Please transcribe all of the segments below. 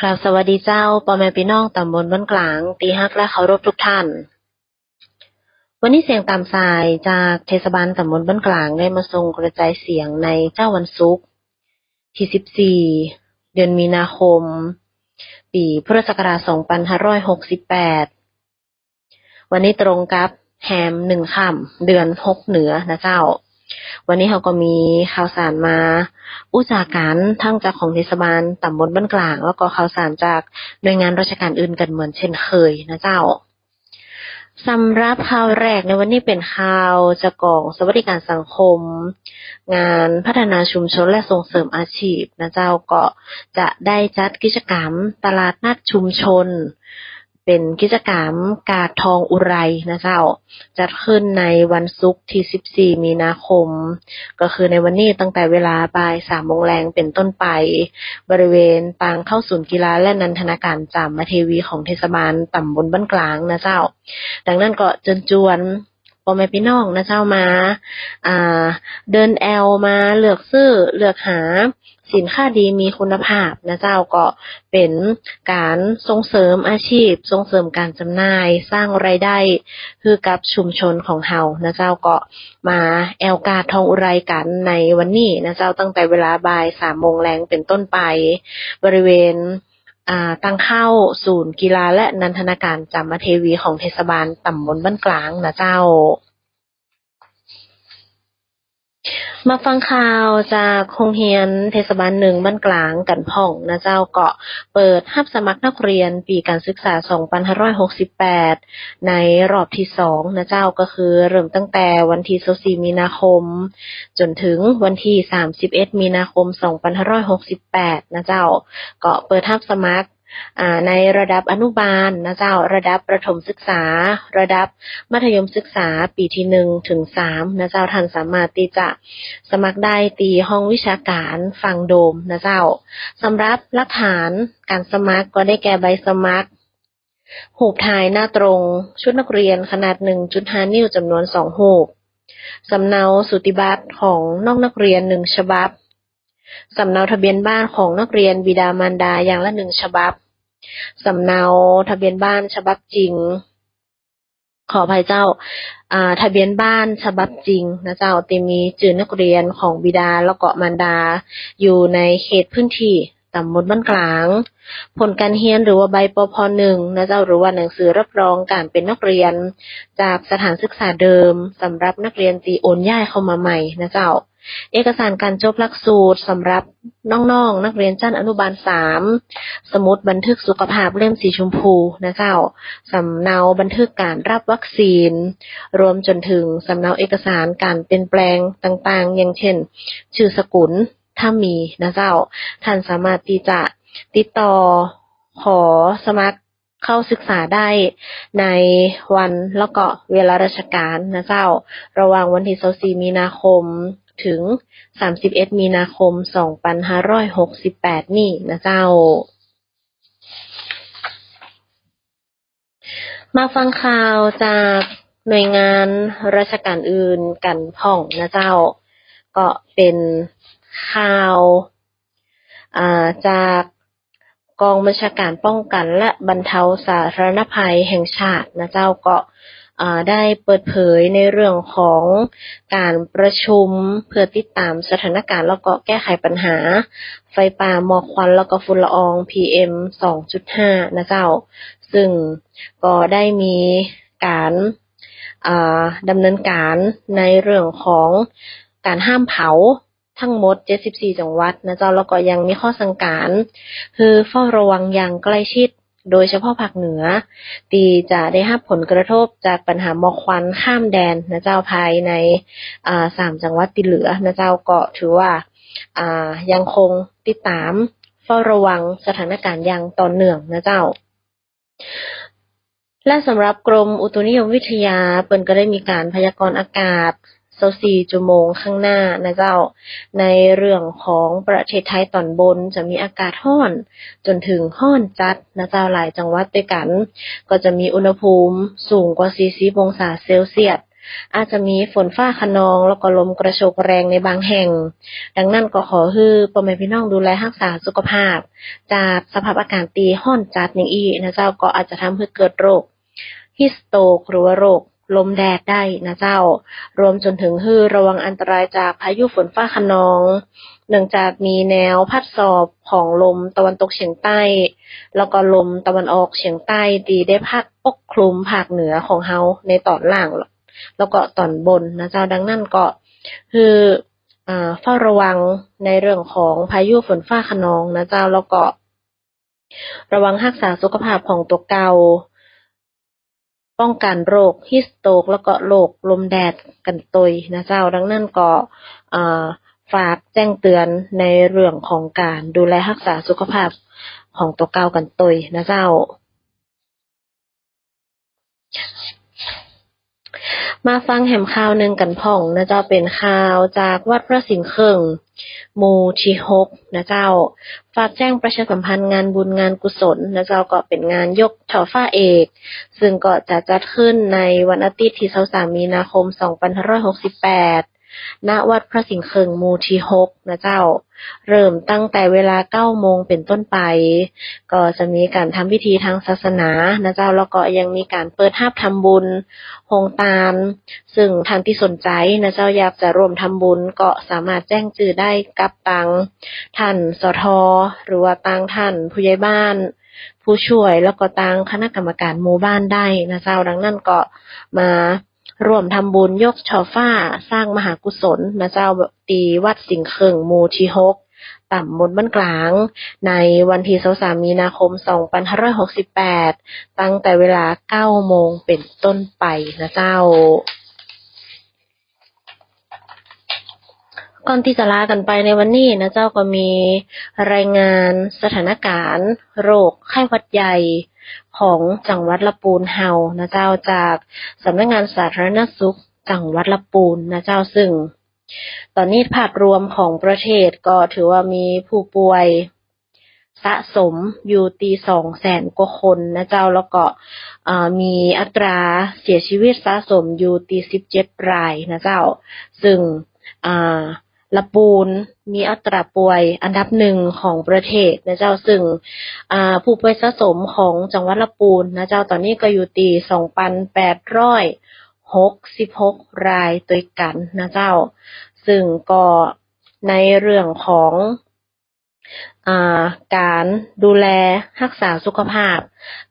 ครับสวัสดีเจ้าพ่อแม่พี่น้องตำบลบ้านกลาง ตีฮักและเคารพทุกท่าน วันนี้เสียงตามสายจากเทศบาลตำบลบ้านกลางได้มาส่งกระจายเสียงในเจ้าวันศุกร์ที่ 14 เดือนมีนาคม ปีพุทธศักราช 2568 วันนี้ตรงกับแฮมหนึ่งค่ำเดือนหกเหนือนะเจ้า วันนี้เขาก็มีข่าวสารมา อุจาการทั้งจากของเทศบาลตำบลบ้านกลาง แล้วก็ข่าวสารจากหน่วยงานราชการอื่นกันเหมือนเช่นเคยนะเจ้าสำหรับข่าวแรกในวันนี้เป็นข่าวจากกองสวัสดิการสังคม งานพัฒนาชุมชนและส่งเสริมอาชีพนะเจ้าก็จะได้จัดกิจกรรมตลาดนัดชุมชน เป็นกิจกรรมกาดทองอุไรนะเจ้า จัดขึ้นในวันศุกร์ที่ 14 มีนาคม ก็คือในวันนี้ตั้งแต่เวลาบ่ายสามโมงแรงเป็นต้นไป บริเวณปางเข้าศูนย์กีฬาและนันทนาการจามเทวีของเทศบาลตำบลบ้านกลางนะเจ้า ดังนั้นก็จนจวน พ่อแม่พี่น้องนะเจ้ามา อ่า เดินแอลมาเลือกซื้อเลือกหาสินค้าดีมีคุณภาพนะเจ้าก็เป็นการส่งเสริมอาชีพ ส่งเสริมการจำหน่าย สร้างไรายได้คือกับชุมชนของเฮานะเจ้าก็มาแอลกาทองอุไรกันในวันนี้นะเจ้าตั้งแต่เวลาบ่ายสามโมงแรงเป็นต้นไป บริเวณ ตั้งเข้าศูนย์กีฬาและนันทนาการจามเทวีของเทศบาลตำบลบ้านกลางนะเจ้า มาฟังข่าวจากโรงเรียนเทศบาลหนึ่งบ้านกลางกันพ่องนะเจ้าเกาะเปิดรับสมัครนักเรียนปีการศึกษา 2568 ในรอบที่สองนะเจ้าก็คือเริ่มตั้งแต่วันที่24มีนาคม จนถึงวันที่ 31 มีนาคม 2568 นะเจ้าเก็เปิดรับสมัคร ในระดับอนุบาลนะเจ้าระดับประถมศึกษา ระดับมัธยมศึกษาปีที่หนึ่งถึงสามนะเจ้าท่านสามารถที่จะสมัครได้ตีห้องวิชาการฟังโดมนะเจ้าสำหรับหลักฐานการสมัครก็ได้แก่ใบสมัครหูปถ่ายหน้าตรง ชุดนักเรียนขนาด 1.5 นิ้วจำนวน2หูปสำเนาสุติบัตรของน้องนักเรียนหนึ่งฉบับสำเนาทะเบียนบ้านของนักเรียนบิดามารดาอย่างละหนึ่งฉบับ สำเนาทะเบียนบ้านฉบับจริง ขออภัยเจ้า อ่า ทะเบียนบ้านฉบับจริงนะเจ้าตีมีจื่อนักเรียนของบิดาแล้วก็มารดา อยู่ในเขตพื้นที่ตำบลบ้านกลาง ผลการเรียนหรือว่าใบปพหนึ่งนะเจ้าหรือว่าหนังสือรับรองการเป็นนักเรียน จากสถานศึกษาเดิมสำหรับนักเรียนตีโอนย้ายเข้ามาใหม่นะเจ้า เอกสารการจบหลักสูตรสำหรับน้องๆนักเรียนชั้นอนุบาลสามสมุดบันทึกสุขภาพเล่มสีชมพูนะเจ้าสำเนาบันทึกการรับวัคซีน รวมจนถึงสำเนาเอกสารการเปลี่ยนแปลงต่างๆ อย่างเช่น ชื่อสกุลถ้ามีนะเจ้า ท่านสามารถที่จะติดต่อขอสมัครเข้าศึกษาได้ในวันแล้วก็เวลาราชการนะเจ้า ระหว่างวันที่24มีนาคม ถึง 31 มีนาคม 2568 นี่นะเจ้า มาฟังข่าวจากหน่วยงานราชการอื่นกันพ่องนะเจ้า ก็เป็นข่าวาจากกองบัญชาการป้องกันและบรรเทาสาธารณภัยแห่งชาตินะเจ้าก็ ได้เปิดเผยในเรื่องของการประชุมเพื่อติดตามสถานการณ์แล้วก็แก้ไขปัญหา ไฟป่าหมอกควันแล้วก็ฝุ่นละออง PM 2.5 นะเจ้า ซึ่งก็ได้มีการดำเนินการในเรื่องของการห้ามเผาทั้งหมด 74 จังหวัดนะเจ้า แล้วก็ยังมีข้อสังการ คือเฝ้าระวังอย่างใกล้ชิด โดยเฉพาะภาคเหนือ ตีจะได้รับผลกระทบจากปัญหาหมอกควันข้ามแดนนะเจ้าภายในสามจังหวัดที่เหลือนะเจ้าก็ถือว่าายังคงติดตามเฝ้าระวังสถานการณ์อย่างต่อเนื่องนะเจ้า และสำหรับกรมอุตุนิยมวิทยาเปิ้นก็ได้มีการพยากรณ์อากาศ 24ชั่วโมงข้างหน้านะเจ้า ในเรื่องของประเทศไทยตอนบนจะมีอากาศร้อน จนถึงร้อนจัดนะเจ้าหลายจังหวัดด้วยกัน ก็จะมีอุณหภูมิสูงกว่า 40 องศาเซลเซียสอาจจะมีฝนฟ้าคะนองแล้วก็ลมกระโชกแรงในบางแห่ง ดังนั้นก็ขอให้พ่อแม่พี่น้องดูแลรักษาสุขภาพ จากสภาพอากาศตีห้อนจัดอย่างอีนะเจ้าก็อาจจะทำให้เกิดโรคฮิสโตกหรือว่าโรค ลมแดดได้นะเจ้า รวมจนถึงฮือระวังอันตรายจากพายุฝนฟ้าคะนอง เนื่องจากมีแนวพัดสอบของลมตะวันตกเฉียงใต้ แล้วก็ลมตะวันออกเฉียงใต้ดีได้พัดปกคลุมภาคเหนือของเฮาในตอนล่าง แล้วก็ตอนบนนะเจ้าดังนั้นก็คืออ่าเฝ้าระวังในเรื่องของพายุฝนฟ้าคะนองนะเจ้าแล้วก็ ระวังรักษาสุขภาพของตัวเก่า ป้องกันโรคฮิสโตกแล้วก็โรคลมแดดกันตยนะเจ้า ดังนั้นก็ฝากแจ้งเตือนในเรื่องของการดูแลรักษาสุขภาพของตัวเก่ากันตยนะเจ้า มาฟังแหมข่าวหนึ่งกันพ่องนะเจ้าเป็นข่าวจากวัดพระสิงห์เคิงหมู่ที่หกนะเจ้า ฝากแจ้งประชาสัมพันธ์งานบุญงานกุศลนะเจ้าก็เป็นงานยกช่อฟ้าเอก ซึ่งก็จะจัดขึ้นในวันอาทิตย์ที่23มีนาคม2568 ณวัดพระสิงห์เคิงมูที่หกนะเจ้า เริ่มตั้งแต่เวลา9โมงเป็นต้นไป ก็จะมีการทำพิธีทางศาสนานะเจ้าแล้วก็ยังมีการเปิดห้าบทำบุญโฮงตามซึ่งท่านที่สนใจนะเจ้าอยากจะร่วมทำบุญก็สามารถแจ้งจื่อได้กับตังท่านสทหรือว่าตังท่านผู้ใหญ่บ้านผู้ช่วยแล้วก็ตังคณะกรรมการหมู่บ้านได้นะเจ้าดังนั้นก็มา ร่วมทำบุญยกช่อฟ้า สร้างมหากุศลนะเจ้าตีวัดสิงห์เขิงมูทีหกต่ำบนบ้านกลาง ในวันที่23มีนาคม 2568 ตั้งแต่เวลา 9 โมงเป็นต้นไปนะเจ้า ก่อนที่จะลากันไปในวันนี้นะเจ้าก็มีรายงานสถานการณ์ โรคไข้หวัดใหญ่ของจังหวัดละปูนเฮานะเจ้าจากสำนักงานสาธารณสุขจังหวัดละปูนนะเจ้าซึ่ง ตอนนี้ภาพรวมของประเทศก็ถือว่ามีผู้ป่วยสะสมอยู่ตีสองแสนกว่าคนนะเจ้าแล้วก็มีอัตราเสียชีวิตสะสมอยู่ตีสิบเจ็ดรายนะเจ้า ซึ่ง ละปูนมีอัตราป่วยอันดับหนึ่งของประเทศนะเจ้าซึ่งผู้ป่วยสะสมของจังหวัดละปูนนะเจ้าตอนนี้ก็อยู่ตีสองพันแปดร้อยหกสิบหกรายตัวกันนะเจ้า ซึ่งก็ในเรื่องของอาการดูแลรักษาสุขภาพ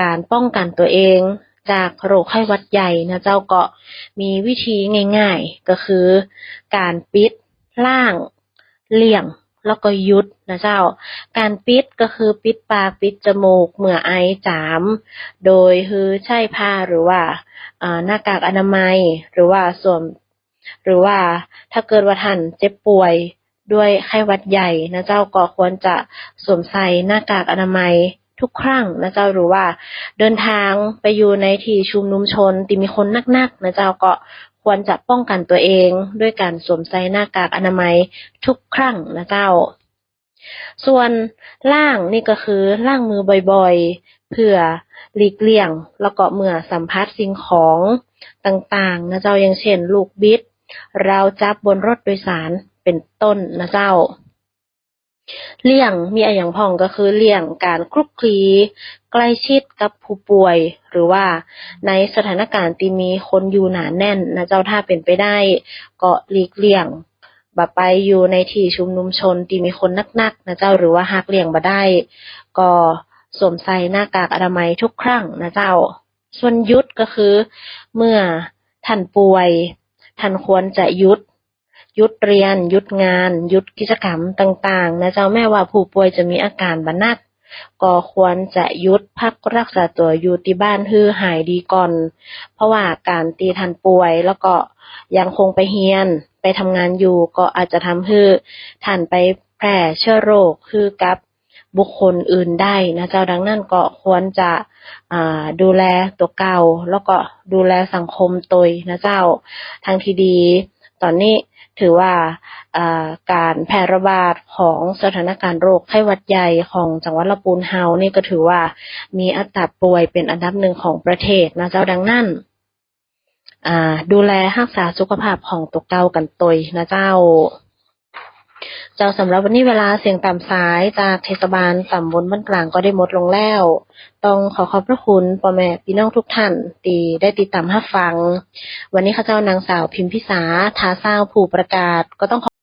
การป้องกันตัวเองจากโรคไข้หวัดใหญ่นะเจ้าก็มีวิธีง่ายๆ ก็คือการปิด ล่างเลี่ยงแล้วก็ยุดนะเจ้า การปิดก็คือปิดปากปิดจมูกเมื่อไอจาม โดยคือใช้ผ้าหรือว่าหน้ากากอนามัยหรือว่าสวมหรือว่าถ้าเกิดว่าท่านเจ็บป่วยด้วยไข้หวัดใหญ่นะเจ้าก็ควรจะสวมใส่หน้ากากอนามัยทุกครั้งนะเจ้าหรือว่าเดินทางไปอยู่ในที่ชุมนุมชนที่มีคนนักๆนะเจ้าก็ ควรจะป้องกันตัวเองด้วยการสวมใส่หน้ากากอนามัยทุกครั้งนะเจ้า ส่วนล่างนี่ก็คือล่างมือบ่อยๆ เพื่อหลีกเลี่ยงแล้วก็เมื่อสัมผัสสิ่งของต่างๆนะเจ้าอย่างเช่น ลูกบิดเราจับบนรถโดยสารเป็นต้นนะเจ้า เลี่ยงมีออย่างพองก็คือเลี่ยงการคลุกคลีใกล้ชิดกับผู้ป่วย หรือว่าในสถานการณ์ที่มีคนอยู่หนาแน่นนะเจ้าถ้าเป็นไปได้ก็หลีกเลี่ยงบ่ไปอยู่ในที่ชุมนุมชนที่มีคนนักๆนะเจ้าหรือว่าหากเลี่ยงบ่ได้ ก็สวมใส่หน้ากากอนามัยทุกครั้งนะเจ้า ส่วนยุดก็คือ เมื่อท่านป่วยท่านควรจะยุด ยุดเรียน ยุดงาน ยุดกิจกรรมต่างๆ นะเจ้าแม่ว่าผู้ป่วยจะมีอาการบรรนักก็ควรจะยุดพักรักษาตัวอยู่ที่บ้านฮือหายดีก่อน เพราะว่าการตีทันป่วยแล้วก็ยังคงไปเฮียนไปทำงานอยู่ก็อาจจะทำให้ท่านไปแพร่เชื้อโรคคือกับบุคคลอื่นได้นะเจ้าดังนั้นก็ควรจะดูแลตัวเก่า แล้วก็ดูแลสังคมตยนะเจ้าทางที่ดี อนนี้ถือว่าการแพร่ระบาดของสถานการณ์โรคไข้หวัดใหญ่ของจังหวัดลำปูนเฮานี่ก็ถือว่ามีอัตราป่วยเป็นอันดับหนึ่งของประเทศนะเจ้าดังนั้นดูแลรักษาสุขภาพของตัวเก่ากันตยนะเจ้า เจ้าสำหรับวันนี้เวลาเสียงตามสายจากเทศบาลตำบลบ้านกลางก็ได้หมดลงแล้ว ต้องขอขอบพระคุณพ่อแม่พี่น้องทุกท่านตีได้ติดตามรับฟัง วันนี้ข้าเจ้านางสาวพิมพิสาทาเศร้าผู้ประกาศก็ต้องขอ